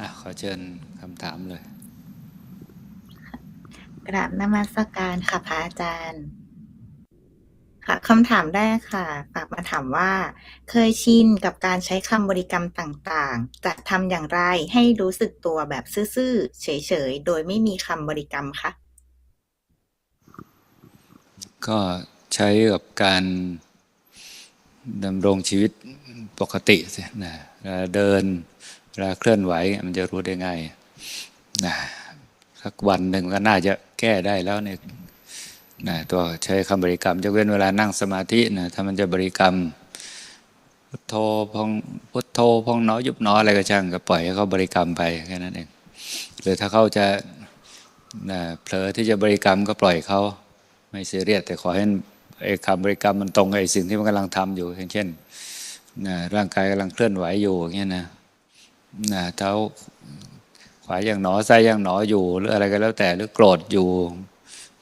อะขอเชิญคำถามเลย กราบนมัสการค่ะพระอาจารย์ ค่ะคำถามแรกค่ะฝากมาถามว่า เคยชินกับการใช้คำบริกรรมต่างๆ จะทำอย่างไรให้รู้สึกตัวแบบซื่อๆ เฉยๆ โดยไม่มีคำบริกรรมคะก็ใช้กับการดำรงชีวิตปกติสินะเวลาเดิน เวลาเคลื่อนไหวมันจะรู้ได้ง่ายนะสักวันหนึ่งก็น่าจะแก้ได้แล้วเนี่ยนะตัวใช้คำบริกรรมจะเว้นเวลานั่งสมาธินะถ้ามันจะบริกรรม พุทโธพองพุทโธพองหนอยยุบหนออะไรก็ช่างก็ปล่อยให้เขาบริกรรมไปแค่นั้นเองหรือถ้าเขาจะนะเผลอที่จะบริกรรมก็ปล่อยเขาไม่ซียเรียสแต่ขอให้ไอ้คำบริกรรมมันตรงกับไอ้สิ่งที่มันกำลังทำอยู่อย่างเช่นนะร่างกายกำลังเคลื่อนไหวอยู่อย่างเงี้ยนะ นะเท้าขวาอย่างหนอซ้ายอย่างหนออยู่ หรืออะไรก็แล้วแต่หรือโกรธอยู่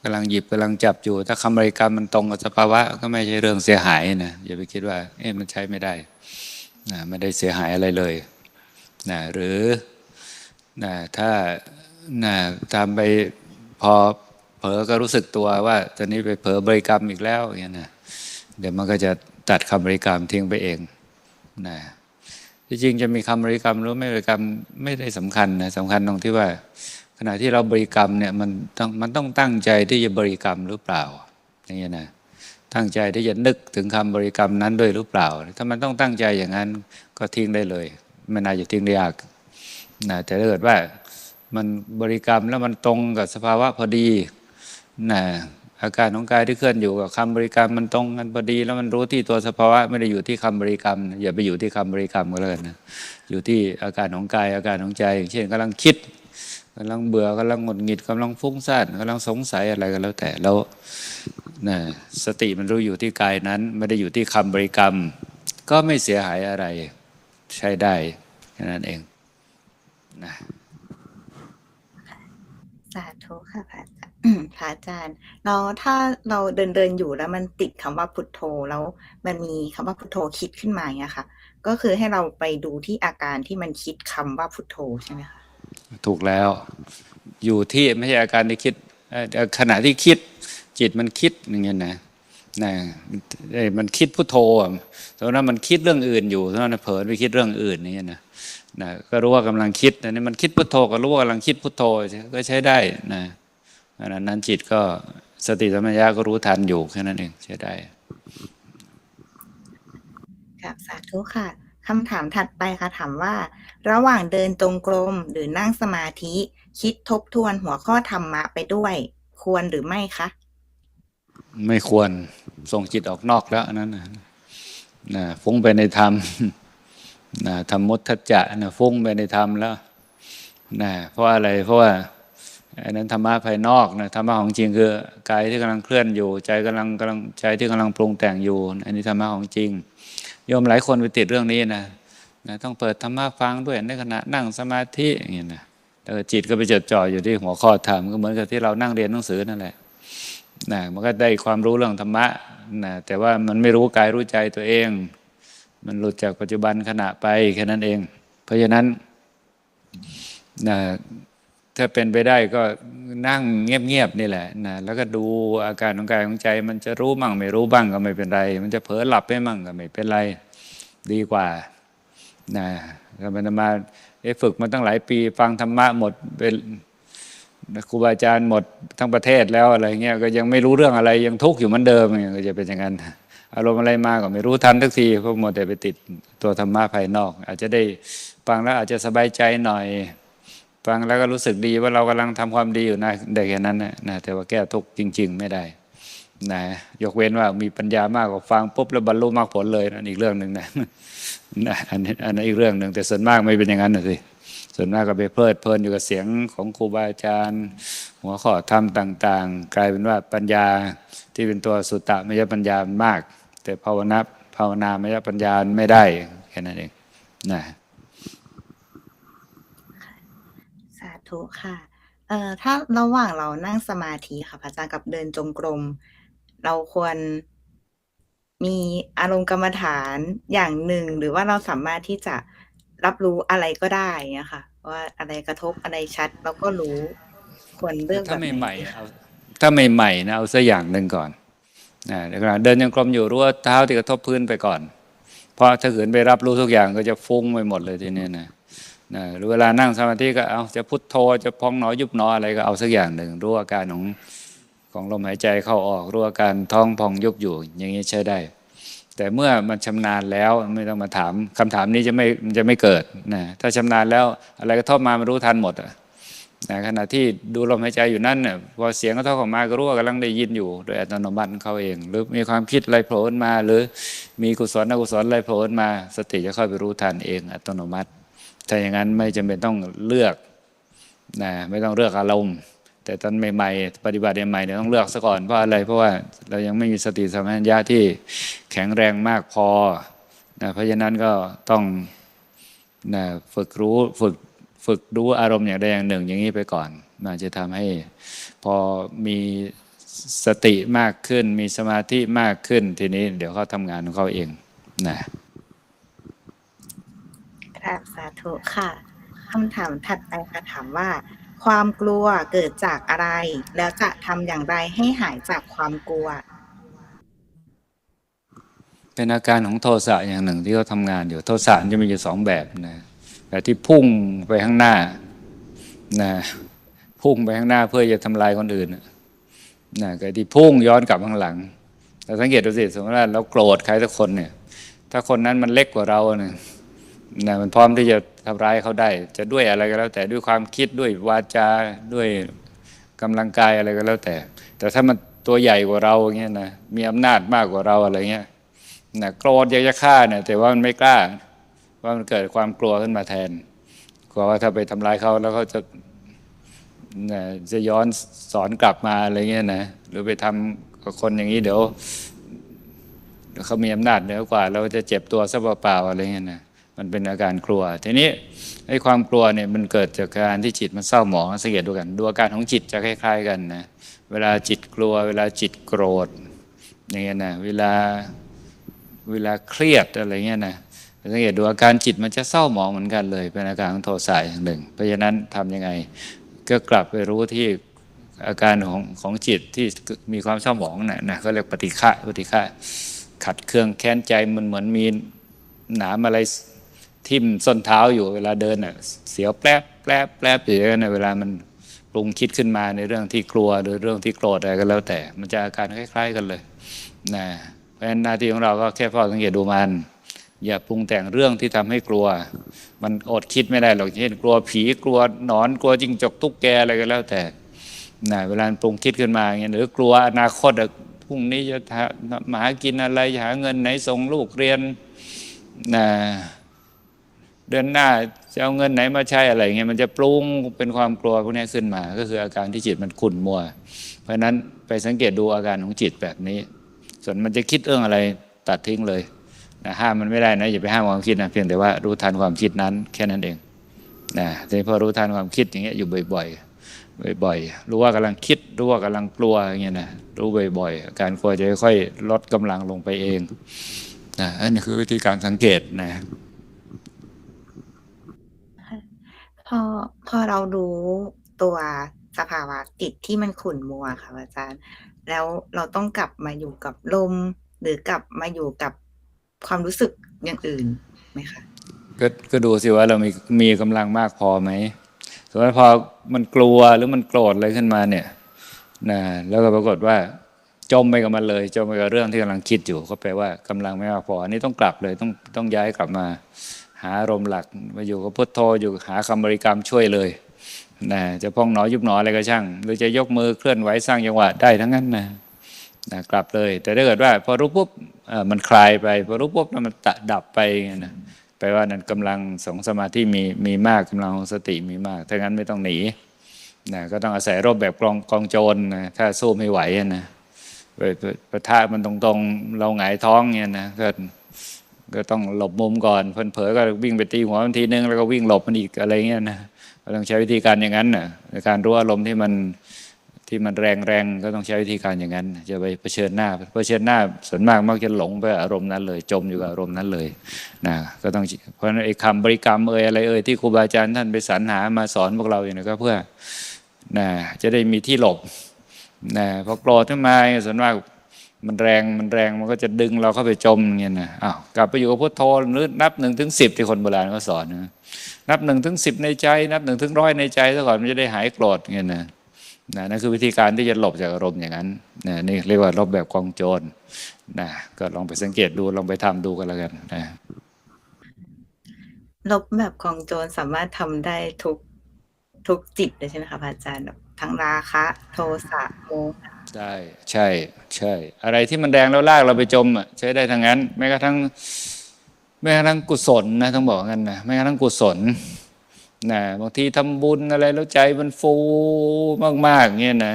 กำลังหยิบกำลังจับอยู่ ถ้าคำบริกรรมมันตรงกับสภาวะก็ไม่ใช่เรื่องเสียหายนะอย่าไปคิดว่า เอ๊ะมันใช้ไม่ได้นะไม่ได้เสียหายอะไรเลยนะหรือนะถ้านะทำไปพอเผลอก็รู้สึกตัวว่าตอนนี้ไปเผลอบริกรรมอีกแล้วอย่างเงี้ยนะเดี๋ยวมันก็จะตัดคำบริกรรมทิ้งไปเองนะ ที่จริงจะมีคำบริกรรมหรือไม่บริกรรมไม่ได้สำคัญนะสำคัญตรงที่ว่า ขณะที่เราบริกรรมเนี่ยมันต้องมันต้องตั้งใจที่จะบริกรรมหรือเปล่าอย่างเงี้ยนะตั้งใจที่จะนึกถึงคำบริกรรมนั้นด้วยหรือเปล่า ถ้ามันต้องตั้งใจอย่างนั้นก็ทิ้งได้เลยไม่น่าจะทิ้งได้ยากนะแต่ถ้าเกิดว่ามันบริกรรมแล้วมันตรงกับสภาวะพอดีนะ อาการของกายที่เคลื่อนอยู่กับคำบริกรรมมันตรงกันพอดี แล้วมันรู้ที่ตัวสภาวะไม่ได้อยู่ที่คำบริกรรม อย่าไปอยู่ที่คำบริกรรมก็แล้วกันนะอยู่ที่อาการของกายอาการของใจอย่างเช่นกำลังคิดกำลังเบื่อกำลังหงุดหงิดกำลังฟุ้งซ่านกำลังสงสัยอะไรก็แล้วแต่แล้วนะสติมันรู้อยู่ที่กายนั้น ไม่ได้อยู่ที่คำบริกรรม ก็ไม่เสียหายอะไรใช้ได้แค่นั้นเองนะสาธุค่ะพระอาจารย์ พระอาจารย์แล้วถ้าเราเดินเดินอยู่แล้วมันติดคำว่าพุทโธแล้วมันมีคำว่าพุทโธคิดขึ้นมาอย่างเงี้ยค่ะ ก็คือให้เราไปดูที่อาการที่มันคิดคำว่าพุทโธใช่ไหมคะถูกแล้ว อยู่ที่ไม่ใช่อาการที่คิดเอ่อขณะที่คิด จิตมันคิดอย่างเงี้ยนะนะเอ้ยมันคิดพุทโธอะตอนนั้นมันคิดเรื่องอื่นอยู่ตอนนั้นเผลอไปคิดเรื่องอื่นนี่นะนะก็รู้ว่ากำลังคิดแต่นี่มันคิดพุทโธก็รู้ว่ากำลังคิดพุทโธก็ใช้ได้นะ อันนั้นจิตก็สติสัมปชัญญะก็รู้ทันอยู่แค่นั้นเองใช้ได้ครับสาธุค่ะคำถามถัดไปค่ะถามว่า ระหว่างเดินตรงกรมหรือนั่งสมาธิ คิดทบทวนหัวข้อธรรมะไปด้วย ควรหรือไม่คะไม่ควรส่งจิตออกนอกแล้วอันนั้นนะนะฟุ้งไปในธรรมนะธรรมมุทัจจะนะฟุ้งไปในธรรมแล้วนะเพราะอะไรเพราะว่า อันนั้นธรรมะภายนอกนะธรรมะของจริงคือกายที่กำลังเคลื่อนอยู่ ใจกำลังกำลังใจที่กำลังปรุงแต่งอยู่ อันนี้ธรรมะของจริงโยมหลายคนไปติดเรื่องนี้นะนะต้องเปิดธรรมะฟังด้วยในขณะนั่งสมาธิอย่างนี้นะแล้วจิตก็ไปจดจ่ออยู่ที่หัวข้อธรรมก็เหมือนกับที่เรานั่งเรียนหนังสือนั่นแหละนะมันก็ได้ความรู้เรื่องธรรมะนะแต่ว่ามันไม่รู้กายรู้ใจตัวเอง มันหลุดจากปัจจุบันขณะไปแค่นั้นเอง เพราะฉะนั้นนะ ถ้าเป็นไปได้ก็นั่งเงียบๆนี่แหละนะแล้วก็ดูอาการของกายของใจ มันจะรู้มั่งไม่รู้บ้างก็ไม่เป็นไร มันจะเผลอหลับไปมั่งก็ไม่เป็นไรดีกว่านะก็มันมาฝึกมาตั้งหลายปีฟังธรรมะหมดเป็นครูบาอาจารย์หมดทั้งประเทศแล้วอะไรเงี้ยก็ยังไม่รู้เรื่องอะไรยังทุกข์อยู่เหมือนเดิมเนี่ยก็จะเป็นอย่างนั้นอารมณ์อะไรมาก็ไม่รู้ทันทักทีเพราะหมดแต่ไปติดตัวธรรมะภายนอก อาจจะได้ฟังแล้วอาจจะสบายใจหน่อย ฟังแล้วก็รู้สึกดีว่าเรากำลังทำความดีอยู่นะได้แค่นั้นนะนะแต่ว่าแก้ทุกข์จริง ๆ ไม่ได้นะยกเว้นว่ามีปัญญามากกว่าฟังปุ๊บแล้วบรรลุมรรคผลเลยนั่นอีกเรื่องหนึ่งนะนะอันนี้อันนั้อีกเรื่องหนึ่งแต่ส่วนมากไม่เป็นอย่างนั้นนะสิส่วนมากก็ไปเพลิดเพลินอยู่กับเสียงของครูบาอาจารย์ หัวข้อธรรมต่าง ๆ กลายเป็นว่าปัญญาที่เป็นตัวสุตตะมยปัญญามาก แต่ภาวนาภาวนามยปัญญาไม่ได้แค่นั้นเองนะ สา ธุค่ะ เอ่อ ถ้าระหว่างเรานั่งสมาธิค่ะพระอาจารย์กับเดินจงกรม เราควร มีอารมณ์กรรมฐานอย่างหนึ่ง หรือว่าเราสามารถที่จะรับรู้อะไรก็ได้เงี้ยค่ะ ว่าอะไรกระทบอะไรชัดเราก็รู้ ควรเลือกถ้าแบบใหม่ๆเอาถ้าใหม่ๆนะเอาสักอย่างหนึ่งก่อนนะเดี๋ยวก่อนเดินยังกลมอยู่รู้ว่าเท้าที่กระทบพื้นไปก่อน เพราะถ้าขืนไปรับรู้ทุกอย่างก็จะฟุ้งไปหมดเลยทีนี้นะ นะหรือเวลานั่งสมาธิก็เอาจะพุทโธจะพองหนอยุบหนออะไรก็เอาสักอย่างหนึ่งรู้อาการของของลมหายใจเข้าออกรู้อาการท้องพองยุบอยู่ อย่างนี้ใช้ได้ แต่เมื่อมันชำนาญแล้วไม่ต้องมาถามคำถามนี้จะไม่มันจะไม่เกิดนะถ้าชำนาญแล้วอะไรกระทบมามันรู้ทันหมดอะนะขณะที่ดูลมหายใจอยู่นั่นเนี่ยพอเสียงกระทบออกมาก็รู้ว่ากำลังได้ยินอยู่ โดยอัตโนมัติเขาเอง หรือมีความคิดอะไรโผล่มา หรือมีกุศลอกุศลอะไรโผล่มา สติจะเข้าไปรู้ทันเองอัตโนมัติ ถ้าอย่างนั้นไม่จำเป็นต้องเลือกนะไม่ต้องเลือกอารมณ์ แต่ตอนใหม่ๆ ปฏิบัติใหม่เนี่ยต้องเลือกซะก่อนเพราะอะไรเพราะว่าเรายังไม่มีสติสัมปชัญญะที่แข็งแรงมากพอนะเพราะฉะนั้นก็ต้องนะฝึกรู้ฝึกฝึกรู้อารมณ์อย่างใดอย่างหนึ่ง อย่างนี้ไปก่อนมันจะทำให้พอมีสติมากขึ้น มีสมาธิมากขึ้นทีนี้เดี๋ยวเขาทำงานของเขาเองนะ ครับสาธุค่ะคำถามถัดไปค่ะถามว่า ความกลัวเกิดจากอะไร แล้วจะทำอย่างไรให้หายจากความกลัว เป็นอาการของโทสะอย่างหนึ่งที่เขาทำงานอยู่โทสะจะมีอยู่สองแบบนะแบบที่พุ่งไปข้างหน้านะพุ่งไปข้างหน้าเพื่อจะทำลายคนอื่นนะนะกับที่พุ่งย้อนกลับข้างหลังเราสังเกตดูสิสมมติว่าเราโกรธใครสักคนเนี่ย ถ้าคนนั้นมันเล็กกว่าเราเนี่ย นะมันพร้อมที่จะทำร้ายเขาได้ จะด้วยอะไรก็แล้ว แต่ด้วยความคิดด้วยวาจาด้วยกำลังกายอะไรก็แล้วแต่ แต่ถ้ามันตัวใหญ่กว่าเราเงี้ยนะมีอำนาจมากกว่าเราอะไรเงี้ยนะโกรธอยากจะฆ่าเนี่ยแต่ว่ามันไม่กล้า ว่ามันเกิดความกลัวขึ้นมาแทนกลัวว่าถ้าไปทำร้ายเขาแล้วเขาจะนะจะย้อนสอนกลับมาอะไรเงี้ยนะหรือไปทำกับคนอย่างนี้เดี๋ยวเดี๋ยวเขามีอำนาจเหนือกว่า เราจะเจ็บตัวซะเปล่าๆอะไรเงี้ยนะ มันเป็นอาการกลัว ทีนี้ไอ้ความกลัวเนี่ยมันเกิดจากการที่จิตมันเศร้าหมองสังเกตดูกันดูอาการของจิตจะคล้าย ๆ กันนะเวลาจิตกลัว เวลาจิตโกรธอย่างเงี้ยนะเวลาเวลาเครียดอะไรเงี้ยนะสังเกตดูอาการจิตมันจะเศร้าหมองเหมือนกันเลย เป็นอาการของโทสะอย่างหนึ่ง เพราะฉะนั้นทำยังไงก็กลับไปรู้ที่อาการของของจิตที่มีความเศร้าหมองนะนะก็เรียกปฏิฆะปฏิฆะขัดเครื่องแค้นใจมันเหมือนมีหนามอะไร ทิ่มส้นเท้าอยู่เวลาเดินน่ะเสียวแปลบแปลบแปลบอยู่อย่างนั้นนะเวลามันปรุงคิดขึ้นมาในเรื่องที่กลัวหรือเรื่องที่โกรธอะไรก็แล้วแต่ มันจะอาการคล้าย ๆ กันเลยนะเพราะฉะนั้นหน้าที่ของเราก็แค่เฝ้าสังเกตดูมัน อย่าปรุงแต่งเรื่องที่ทำให้กลัว มันอดคิดไม่ได้หรอกเช่นกลัวผีกลัวหนอนกลัวจิงจกตุ๊กแกอะไรก็แล้วแต่นะเวลาปรุงคิดขึ้นมาอย่างเงี้ยหรือกลัวอนาคตอะพรุ่งนี้จะทำมาหากินอะไรจะหาเงินไหนส่งลูกเรียนนะ เดือนหน้าจะเอาเงินไหนมาใช้อะไรเงี้ยมันจะปรุงเป็นความกลัวพวกนี้ขึ้นมา ก็คืออาการที่จิตมันขุ่นมัว เพราะฉะนั้นไปสังเกตดูอาการของจิตแบบนี้ ส่วนมันจะคิดเรื่องอะไรตัดทิ้งเลยนะห้ามมันไม่ได้นะอย่าไปห้ามความคิดนะเพียงแต่ว่ารู้ทันความคิดนั้นแค่นั้นเองนะทีนี้พอรู้ทันความคิดอย่างเงี้ยอยู่บ่อยๆบ่อยๆรู้ว่ากำลังคิดรู้ว่ากำลังกลัวอย่างเงี้ยนะรู้บ่อยๆการกลัวจะค่อยๆลดกำลังลงไปเองนะอันนี้คือวิธีการสังเกตนะ พอพอเรารู้ตัวสภาวะจิตที่มันขุ่นมัวค่ะอาจารย์ แล้วเราต้องกลับมาอยู่กับลม หรือกลับมาอยู่กับความรู้สึกอย่างอื่นไหมคะก็ก็ดูสิว่าเรามีมีกำลังมากพอไหมสมมติพอมันกลัวหรือมันโกรธอะไรขึ้นมาเนี่ยนะแล้วก็ปรากฏว่าจมไปกับมันเลยจมไปกับเรื่องที่กำลังคิดอยู่ ก็แปลว่ากำลังไม่มากพออันนี้ต้องกลับเลยต้องต้องย้ายกลับมา หาอารมณ์หลักมาอยู่กับพุทโธอยู่หาคำบริกรรมช่วยเลยนะจะพองหนอยุบหนออะไรก็ช่าง หรือจะยกมือเคลื่อนไหวสร้างจังหวะได้ทั้งนั้นนะนะกลับเลย แต่ถ้าเกิดว่า พอรู้ปุ๊บมันคลายไป พอรู้ปุ๊บแล้วมันตะดับไปนะแปลว่านั้นกำลังสองสมาธิมีมีมากกำลังของสติมีมากถ้างั้นไม่ต้องหนีนะก็ต้องอาศัยรบแบบกองกองโจรนะถ้าสู้ไม่ไหวนะไปไปประทะมันตรงๆ เราหงายท้องเนี่ยนะก็ ก็ต้องหลบมุมก่อนเพิ่นเผลอก็วิ่งไปตีหัวมันทีนึงแล้วก็วิ่งหลบมันอีกอะไรเงี้ยนะก็ต้องใช้วิธีการอย่างนั้นนะในการรู้อารมณ์ที่มันที่มันแรงแรงๆก็ต้องใช้วิธีการอย่างนั้น จะไปเผชิญหน้าเผชิญหน้าส่วนมากมักจะหลงไปอารมณ์นั้นเลย จมอยู่กับอารมณ์นั้นเลยนะก็ต้องเพราะนั้นไอ้คำบริกรรมเอ่ยอะไรเอ่ยที่ครูบาอาจารย์ท่านไปสรรหามาสอนพวกเราอยู่เนยก็เพื่อนะจะได้มีที่หลบนะพอโกรธขึ้นมาส่วนมาก มันแรงมันแรงมันก็จะดึงเราเข้าไปจมอย่างเงี้ยนะอ้าวกลับไปอยู่กับพุทโธหรือนับหนึ่งถึงสิบที่คนโบราณเขาสอนนะนับหนึ่งถึงสิบในใจ นับหนึ่งถึงร้อยในใจซะก่อนมันจะได้หายโกรธเงี้ยนะนะนั่นคือวิธีการที่จะหลบจากอารมณ์อย่างนั้นนะนี่เรียกว่าหลบแบบกองโจรนะก็ลองไปสังเกตดูลองไปทำดูกันแล้วกันนะลบแบบของโจรสามารถทำได้ทุกทุกจิตเลยใช่ไหมคะพระอาจารย์แบบทั้งราคะ โทสะโมหะได้ใช่ใช่ อะไรที่มันแดงแล้วลากเราไปจมอะใช้ได้ทั้งนั้น แม้กระทั่งแม้กระทั่งกุศลนะต้องบอกกันนะแม้กระทั่งกุศลนะบางทีทำบุญอะไรแล้วใจมันฟูมากๆเงี้ยนะ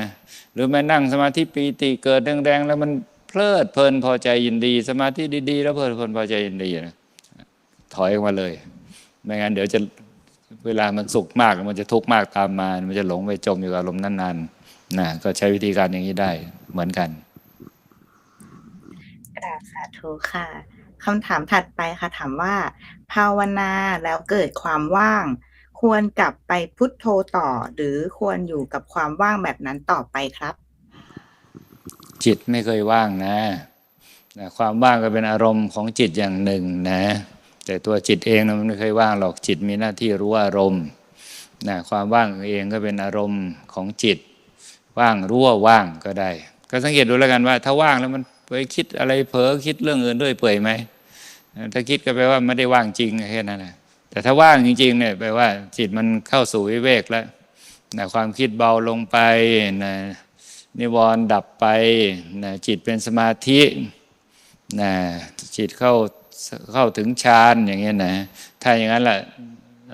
หรือแม้นั่งสมาธิปีติเกิดแดงๆแล้วมันเพลิดเพลินพอใจยินดี สมาธิดีๆ แล้วเพลิดเพลินพอใจยินดีนะถอยออกมาเลยไม่งั้นเดี๋ยวจะเวลามันสุขมากมันจะทุกข์มากตามมา มันจะหลงไปจมอยู่กับอารมณ์นั้นๆนะก็ใช้วิธีการอย่างนี้ได้เหมือนกัน ธุค่ะคำถามถัดไปค่ะ ถามว่า ภาวนาแล้วเกิดความว่าง ควรกลับไปพุทโธต่อ หรือควรอยู่กับความว่างแบบนั้นต่อไปครับ จิตไม่เคยว่างนะนะความว่างก็เป็นอารมณ์ของจิตอย่างหนึ่งนะ แต่ตัวจิตเองนะมันไม่เคยว่างหรอกจิตมีหน้าที่รู้อารมณ์นะความว่างเองก็เป็นอารมณ์ของจิต ว่างรู้ว่าว่างก็ได้ ก็สังเกตดูแล้วกันว่า ถ้าว่างแล้วมัน ไปคิดอะไรเผลอคิดเรื่องอื่นด้วยเปื่อยไหมถ้าคิดก็แปลว่าไม่ได้ว่างจริงแค่นั้นนะแต่ถ้าว่างจริงๆเนี่ยแปลว่าจิตมันเข้าสู่วิเวกแล้วนะความคิดเบาลงไปนะนิวรณ์ดับไปนะจิตเป็นสมาธินะจิตเข้าเข้าถึงฌานอย่างเงี้ยนะถ้าอย่างนั้นแหละ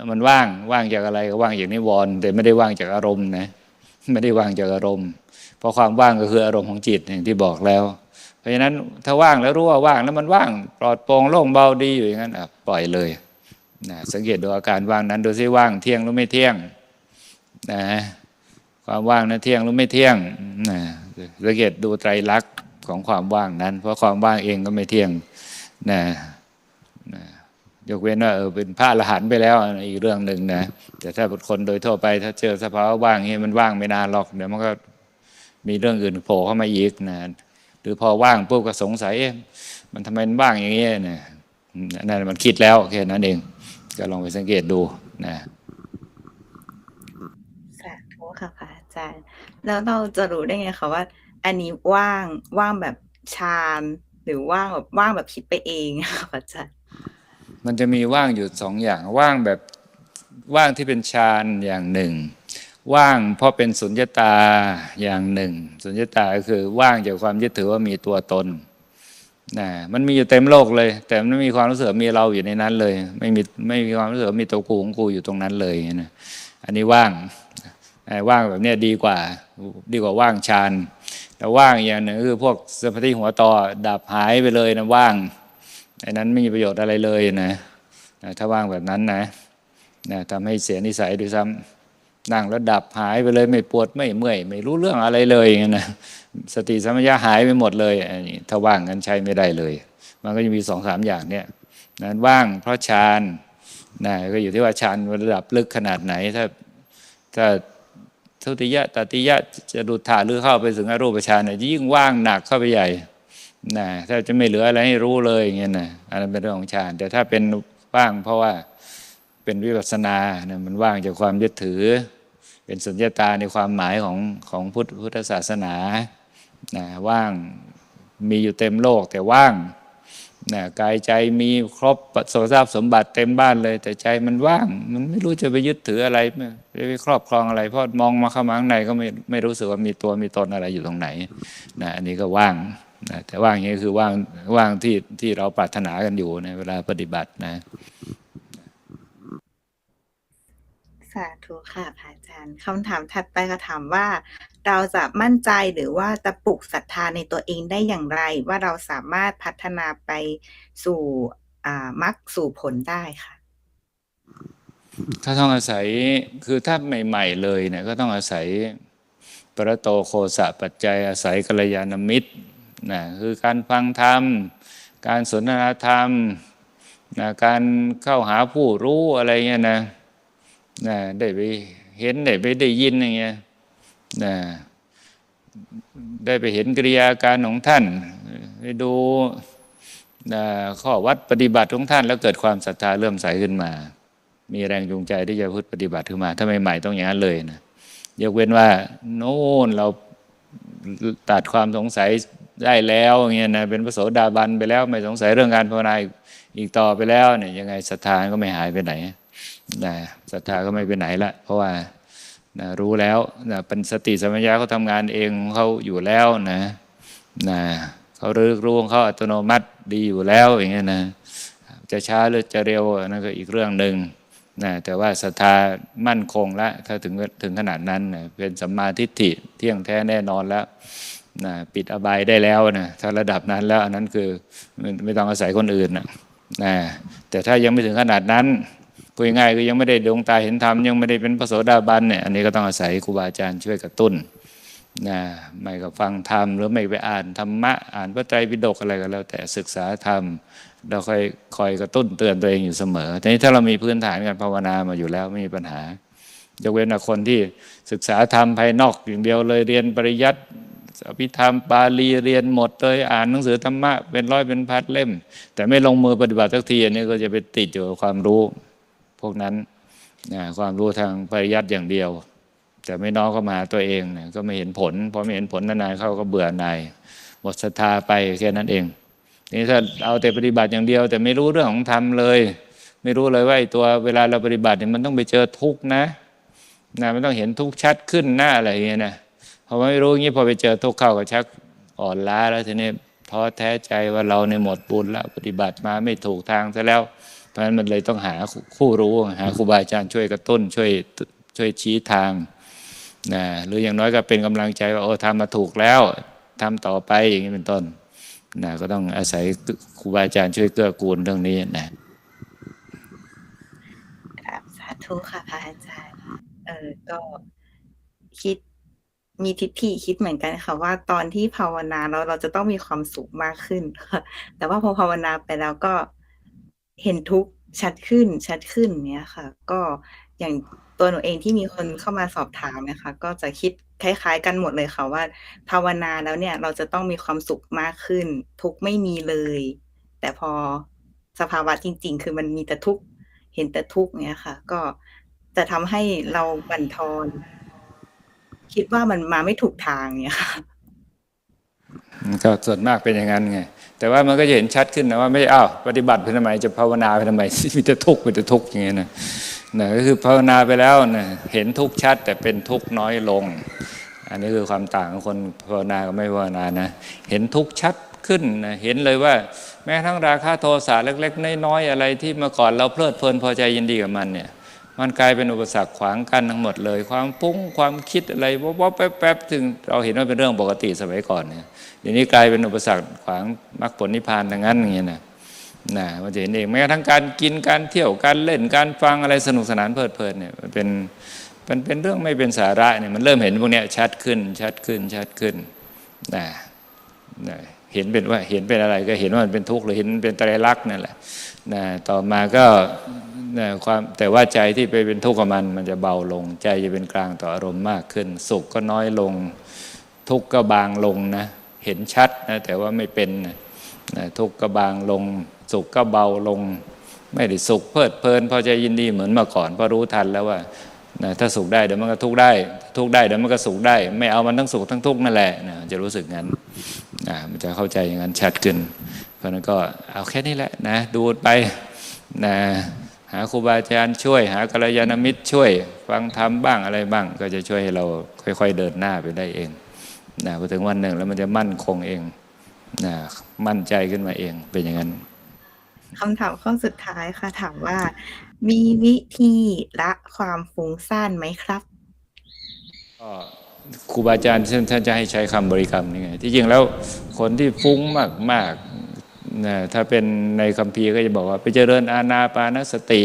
มันว่างว่างจากอะไรก็ว่างจากนิวรณ์แต่ไม่ได้ว่างจากอารมณ์นะไม่ได้ว่างจากอารมณ์ เพราะความว่างก็คืออารมณ์ของจิตอย่างที่บอกแล้ว เพราะฉะนั้นถ้าว่างแล้วรู้ว่าว่างแล้วมันว่างปลอดโปร่งโล่งเบาดีอยู่อย่างนั้นอะปล่อยเลยนะสังเกตดูอาการว่างนั้นดูซิว่างเที่ยงหรือไม่เที่ยงนะความว่างนั้นเที่ยงหรือไม่เที่ยงนะสังเกตดูไตรลักษณ์ของความว่างนั้น เพราะความว่างเองก็ไม่เที่ยงนะนะยกเว้นว่าเออเป็นพระอรหันต์ไปแล้วอีกเรื่องหนึ่งนะแต่ถ้าบุคคลโดยทั่วไป ถ้าเจอสภาวะว่างนี้มันว่างไม่นานหรอกเดี๋ยวมันก็มีเรื่องอื่นโผล่เข้ามาอีกนะ หรือพอว่างปุ๊บก็สงสัยเอ๊ะมันทำไมมันว่างอย่างนี้นะนั่นมันคิดแล้วแค่นั้นเอง ก็ลองไปสังเกตดูนะสาธุค่ะพระอาจารย์ แล้วเราจะรู้ได้ไงคะว่า อันนี้ว่างว่างแบบฌานหรือว่างแบบว่างแบบคิดไปเองค่ะพระอาจารย์มันจะมีว่างอยู่สองอย่างว่างแบบว่างที่เป็นฌานอย่างหนึ่ง ว่างเพราะเป็นสุญญตาอย่างหนึ่ง สุญญตาก็คือว่างจากความยึดถือว่ามีตัวตนนะมันมีอยู่เต็มโลกเลย แต่มันไม่มีความรู้สึกมีเราอยู่ในนั้นเลย ไม่มีไม่มีความรู้สึกมีตัวกูของกูอยู่ตรงนั้นเลยนะอันนี้ว่างว่างแบบนี้ดีกว่าดีกว่าว่างฌานแต่ว่างอย่างหนึ่งคือพวกสมาธิหัวต่อดับหายไปเลยนะว่างไอ้นั้นไม่มีประโยชน์อะไรเลยนะถ้าว่างแบบนั้นนะนะทำให้เสียนิสัยด้วยซ้ำ นั่งแล้วดับหายไปเลยไม่ปวดไม่เมื่อย ไม่รู้เรื่องอะไรเลยอย่างนั้นนะสติสัมปชัญญะหายไปหมดเลยอันนี้ถ้าว่างกันใช้ไม่ได้เลย มันก็จะมีสองสามอย่างเนี่ยนั้นว่างเพราะฌานนะก็อยู่ที่ว่าฌานระดับลึกขนาดไหน ถ้าถ้าทุติยะตติยะจะดูถ่าหรือเข้าไปถึงอรูปฌานเนี่ยยิ่งว่างหนักเข้าไปใหญ่นะถ้าจะไม่เหลืออะไรให้รู้เลยอย่างเงี้ยนะอันนั้นเป็นเรื่องของฌานแต่ถ้าเป็นว่างเพราะว่า เป็นวิปัสนาเนี่ยมันว่างจากความยึดถือ เป็นสุญญตาในความหมายของของพุทธพุทธศาสนานะว่างมีอยู่เต็มโลกแต่ว่างนะกายใจมีครบโสทราบสมบัติเต็มบ้านเลย แต่ใจมันว่าง มันไม่รู้จะไปยึดถืออะไรไม่ไปครอบครองอะไร เพราะมองมาข้ามาข้างในก็ไม่ไม่รู้สึกว่ามีตัวมีตนอะไรอยู่ตรงไหนนะอันนี้ก็ว่างนะแต่ว่างอย่างนี้คือว่างว่างที่ที่เราปรารถนากันอยู่ในเวลาปฏิบัตินะ สาธุค่ะพระอาจารย์คำถามถัดไปก็ถามว่า เราจะมั่นใจหรือว่าจะปลุกศรัทธาในตัวเองได้อย่างไร ว่าเราสามารถพัฒนาไปสู่มรรคสู่ผลได้ค่ะ ถ้าต้องอาศัยคือถ้าใหม่ ๆ เลยเนี่ยก็ต้องอาศัยปรโตโคสะปัจจัยอาศัยกัลยาณมิตรนะคือการฟังธรรม การสนทนาธรรมนะการเข้าหาผู้รู้อะไรเงี้ยนะ นะได้ไปเห็นได้ไปได้ยินอย่างเงี้ยนะได้ไปเห็นกิริยาการของท่านไปดูนะข้อวัดปฏิบัติของท่าน แล้วเกิดความศรัทธาเริ่มใสขึ้นมา มีแรงจูงใจที่จะพูดปฏิบัติขึ้นมา ถ้าใหม่ๆต้องอย่างนั้นเลยนะยกเว้นว่า โน่นเราตัดความสงสัยได้แล้วอย่างเงี้ยนะเป็นพระโสดาบันไปแล้วไม่สงสัยเรื่องการภาวนาอีกต่อไปแล้วเนี่ยยังไงศรัทธาก็ไม่หายไปไหน นะศรัทธาก็ไม่ไปไหนละ เพราะว่านะรู้แล้วนะเป็นสติสัมปชัญญะเขาทำงานเองของเขาอยู่แล้วนะนะเขารู้รู้ของเขาอัตโนมัติดีอยู่แล้วอย่างเงี้ยนะจะช้าหรือจะเร็วนั่นก็อีกเรื่องหนึ่งนะแต่ว่าศรัทธามั่นคงแล้วถ้าถึงถึงขนาดนั้นนะเป็นสัมมาทิฏฐิเที่ยงแท้แน่นอนแล้วนะปิดอบายได้แล้วนะถ้าระดับนั้นแล้วอันนั้นคือไม่ไม่ต้องอาศัยคนอื่นนะนะแต่ถ้ายังไม่ถึงขนาดนั้น พูดง่ายคือยังไม่ได้ดวงตาเห็นธรรมยังไม่ได้เป็นพระโสดาบันเนี่ยอันนี้ก็ต้องอาศัยครูบาอาจารย์ช่วยกระตุ้นนะไม่ก็ฟังธรรมหรือไม่ไปอ่านธรรมะอ่านพระไตรปิฎกอะไรก็แล้ว แต่ศึกษาธรรม เราคอยคอยกระตุ้นเตือนตัวเองอยู่เสมอทีนี้ถ้าเรามีพื้นฐานการภาวนามาอยู่แล้วไม่มีปัญหายกเว้นคนที่ศึกษาธรรมภายนอกอย่างเดียวเลยเรียนปริยัติอภิธรรมปาลีเรียนหมดเลยอ่านหนังสือธรรมะเป็นร้อยเป็นพันเล่ม แต่ไม่ลงมือปฏิบัติสักทีอันนี้ก็จะไปติดอยู่กับความรู้ พวกนั้นนะความรู้ทางปริยัติอย่างเดียว แต่ไม่น้อมเข้ามาตัวเองเนี่ยก็ไม่เห็นผลพอไม่เห็นผลนานๆเข้าก็เบื่อหน่ายหมดศรัทธาไปแค่นั้นเองนี่ถ้าเอาแต่ปฏิบัติอย่างเดียว แต่ไม่รู้เรื่องของธรรมเลย ไม่รู้เลยว่าไอ้ตัวเวลาเราปฏิบัติเนี่ยมันต้องไปเจอทุกข์นะนะมันต้องเห็นทุกข์ชัดขึ้นหน้าอะไรอย่างเงี้ยนะพอไม่รู้อย่างนี้พอไปเจอทุกข์เข้าก็ชักอ่อนล้าแล้วทีนี้ท้อแท้ใจว่าเราในหมดบุญแล้วปฏิบัติมาไม่ถูกทางซะแล้ว เพราะฉะนั้นมันเลยต้องหาคู่รู้หาครูบาอาจารย์ช่วยกระตุ้นช่วยช่วยชี้ทางนะหรืออย่างน้อยก็เป็นกำลังใจว่าโอ้ทำมาถูกแล้วทำต่อไปอย่างนี้เป็นต้นนะก็ต้องอาศัยครูบาอาจารย์ช่วยเกื้อกูลเรื่องนี้นะครับสาธุค่ะพระอาจารย์เออก็คิดมีทิฏฐิคิดเหมือนกันค่ะว่าตอนที่ภาวนาแล้วเราจะต้องมีความสุขมากขึ้นแต่ว่าพอภาวนาไปแล้วก็ เห็นทุกข์ชัดขึ้นชัดขึ้นเนี้ยค่ะ ก็อย่างตัวหนูเองที่มีคนเข้ามาสอบถามนะคะ ก็จะคิดคล้าย ๆ กันหมดเลยค่ะว่า ภาวนาแล้วเนี่ยเราจะต้องมีความสุขมากขึ้น ทุกข์ไม่มีเลย แต่พอสภาวะจริง ๆ คือมันมีแต่ทุกข์เห็นแต่ทุกข์เนี้ยค่ะ ก็จะทำให้เราบั่นทอน คิดว่ามันมาไม่ถูกทางเนี้ยค่ะ ก็ส่วนมากเป็นอย่างนั้นไง แต่ว่ามันก็จะเห็นชัดขึ้นนะว่าไม่อ้าวปฏิบัติไปทำไมจะภาวนาไปทำไมมีแต่ทุกข์มีแต่ทุกข์อย่างเงี้ยนะนะก็คือภาวนาไปแล้วนะเห็นทุกข์ชัดแต่เป็นทุกข์น้อยลง อันนี้คือความต่างของคนภาวนากับไม่ภาวนานะเห็นทุกข์ชัดขึ้นนะเห็นเลยว่า แม้ทั้งราคะโทสะเล็ก ๆ น้อยๆอะไรที่เมื่อก่อนเราเพลิดเพลินพอใจยินดีกับมันเนี่ย มันกลายเป็นอุปสรรคขวางกันทั้งหมดเลย ความปุ้งความคิดอะไรวับๆแป๊บๆถึงเราเห็นว่าเป็นเรื่องปกติสมัยก่อนเนี่ยเดี๋ยวนี้กลายเป็นอุปสรรคขวางมรรคผลนิพพานทั้งนั้นอย่างเงี้ยนะนะมันจะเห็นเองแม้กระทั่งการกินการเที่ยวการเล่นการฟังอะไรสนุกสนานเพลิดเพลินเนี่ยมันเป็นมันเป็นเรื่องไม่เป็นสาระเนี่ยมันเริ่มเห็นพวกเนี้ยชัดขึ้นชัดขึ้นชัดขึ้นนะนะ เห็นเป็นว่าเห็นเป็นอะไรก็เห็นว่ามันเป็นทุกข์หรือเห็นเป็นไตรลักษณ์นั่นแหละนะต่อมาก็นะความแต่ว่าใจที่ไปเป็นทุกข์กับมัน มันจะเบาลง ใจจะเป็นกลางต่ออารมณ์มากขึ้น สุขก็น้อยลง ทุกข์ก็บางลงนะเห็นชัดนะแต่ว่าไม่เป็นนะทุกข์ก็บางลง สุขก็เบาลง ไม่ได้สุขเพลิดเพลินพอใจยินดีเหมือนเมื่อก่อนเพราะรู้ทันแล้วว่า นะถ้าสุขได้เดี๋ยวมันก็ทุกข์ได้ ทุกข์ได้เดี๋ยวมันก็สุขได้ ไม่เอามันทั้งสุขทั้งทุกข์นั่นแหละนะจะรู้สึกงั้นนะมันจะเข้าใจอย่างนั้นชัดขึ้น เพราะนั้นก็เอาแค่นี้แหละนะดูไปนะหาครูบาอาจารย์ช่วย หากัลยาณมิตรช่วย ฟังธรรมบ้างอะไรบ้าง ก็จะช่วยให้เราค่อย ๆเดินหน้าไปได้เองนะพอถึงวันหนึ่งแล้วมันจะมั่นคงเองนะมั่นใจขึ้นมาเองเป็นอย่างนั้นคำถามข้อสุดท้ายค่ะถามว่า มีวิธีละความฟุ้งซ่านไหมครับก็ครูบาอาจารย์ท่านจะให้ใช้คำบริกรรมนี่ไงที่จริงแล้วคนที่ฟุ้งมากมากๆนะถ้าเป็นในคัมภีร์ก็จะบอกว่า ไปเจริญอาณาปานสติ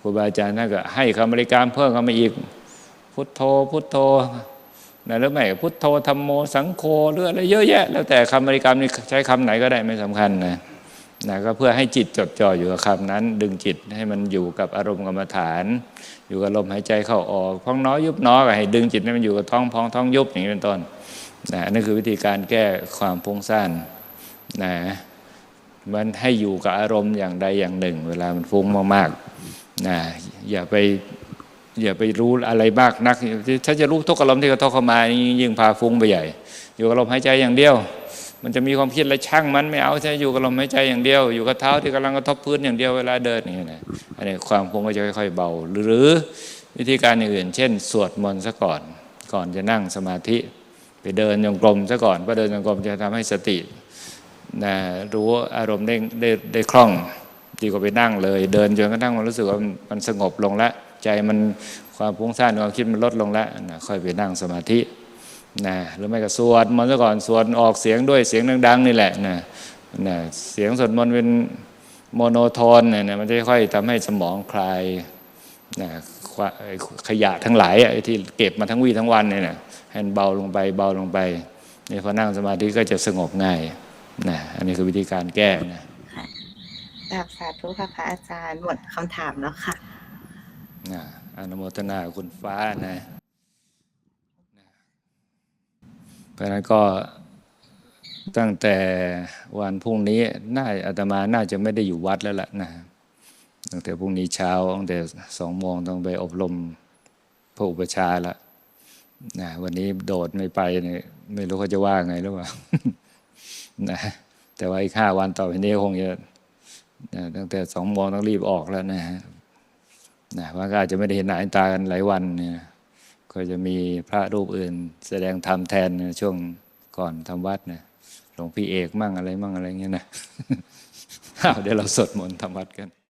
ครูบาอาจารย์ท่านก็ให้คำบริกรรมเพิ่มเข้ามาอีก พุทโธพุทโธนะหรือไม่พุทโธธรรมโมสังโฆหรืออะไรเยอะแยะ แล้วแต่คำบริกรรมนี่ใช้คำไหนก็ได้ไม่สำคัญนะ นะก็เพื่อให้จิตจดจ่ออยู่กับคำนั้น ดึงจิตให้มันอยู่กับอารมณ์กรรมฐาน อยู่กับลมหายใจเข้าออกพองน้อยยุบน้อยก็ให้ดึงจิตให้มันอยู่กับท้องพองท้องยุบอย่างนี้เป็นต้นนะนั่นคือวิธีการแก้ความพุ่งสั้นนะมันให้อยู่กับอารมณ์อย่างใดอย่างหนึ่ง เวลามันฟุ้งมากๆนะอย่าไปอย่าไปรู้อะไรมากนัก ถ้าจะรู้ทุกอารมณ์ที่กระทบเข้ามานี่ยิ่งพาฟุ้งไปใหญ่ อยู่กับลมหายใจอย่างเดียว มันจะมีความคิดอะไรช่างมันไม่เอาใช่อยู่กับลมหายใจอย่างเดียว อยู่กับเท้าที่กำลังกระทบพื้นอย่างเดียวเวลาเดินอย่างนี้นะอันนี้ความฟุ้งก็จะค่อย ๆ เบา หรือวิธีการอื่น เช่น สวดมนต์ซะก่อน ก่อนจะนั่งสมาธิ ไปเดินจงกรมซะก่อนเพราะเดินจงกรมจะทำให้สตินะรู้อารมณ์ได้ได้ได้คล่องดีกว่าไปนั่งเลย เดินจนกระทั่งมันรู้สึกว่ามันมันสงบลงแล้วใจมันความพุ่งซ่านความคิดมันลดลงแล้วนะค่อยไปนั่งสมาธิ นะหรือไม่ก็สวดมนต์ซะก่อนสวดออกเสียงด้วยเสียงดังๆนี่แหละนะนะเสียงสวดมนต์เป็นโมโนโทนเนี่ยนะมันจะค่อยทำให้สมองคลายนะควะไอ้ขยะทั้งหลายอะไอ้ที่เก็บมาทั้งวี่ทั้งวันเนี่ยนะให้มันเบาลงไปเบาลงไปนี่พอนั่งสมาธิก็จะสงบง่ายนะอันนี้คือวิธีการแก้นะกราบสาธุค่ะพระอาจารย์หมดคำถามแล้วค่ะนะอนุโมทนาคุณฟ้านะเพ ราะฉะนั้นก็ตั้งแต่วันพรุ่งนี้น่าอาตมาน่าจะไม่ได้อยู่วัดแล้วล่ะนะตั้งแต่พรุ่งนี้เช้าตั้งแต่สองโมงต้องไปอบรมพระอุปชาละนะวันนี้โดดไม่ไปเนี่ยไม่รู้เขาจะว่าไงหรือเปล่านะแต่ว่าอีกห้าวันต่อไปนี้คงจะนะตั้งแต่สองโมงต้องรีบออกแล้วนะฮะนะว่าก็อาจจะไม่ได้เห็นหน้าเห็นตากันหลายวันเนี่ย ก็จะมีพระรูปอื่น แสดงธรรมแทนช่วงก่อนทำวัดนะหลวงพี่เอกมั่งอะไรมั่งอะไรเงี้ยนะเดี๋ยวเราสวดมนต์ทำวัดกัน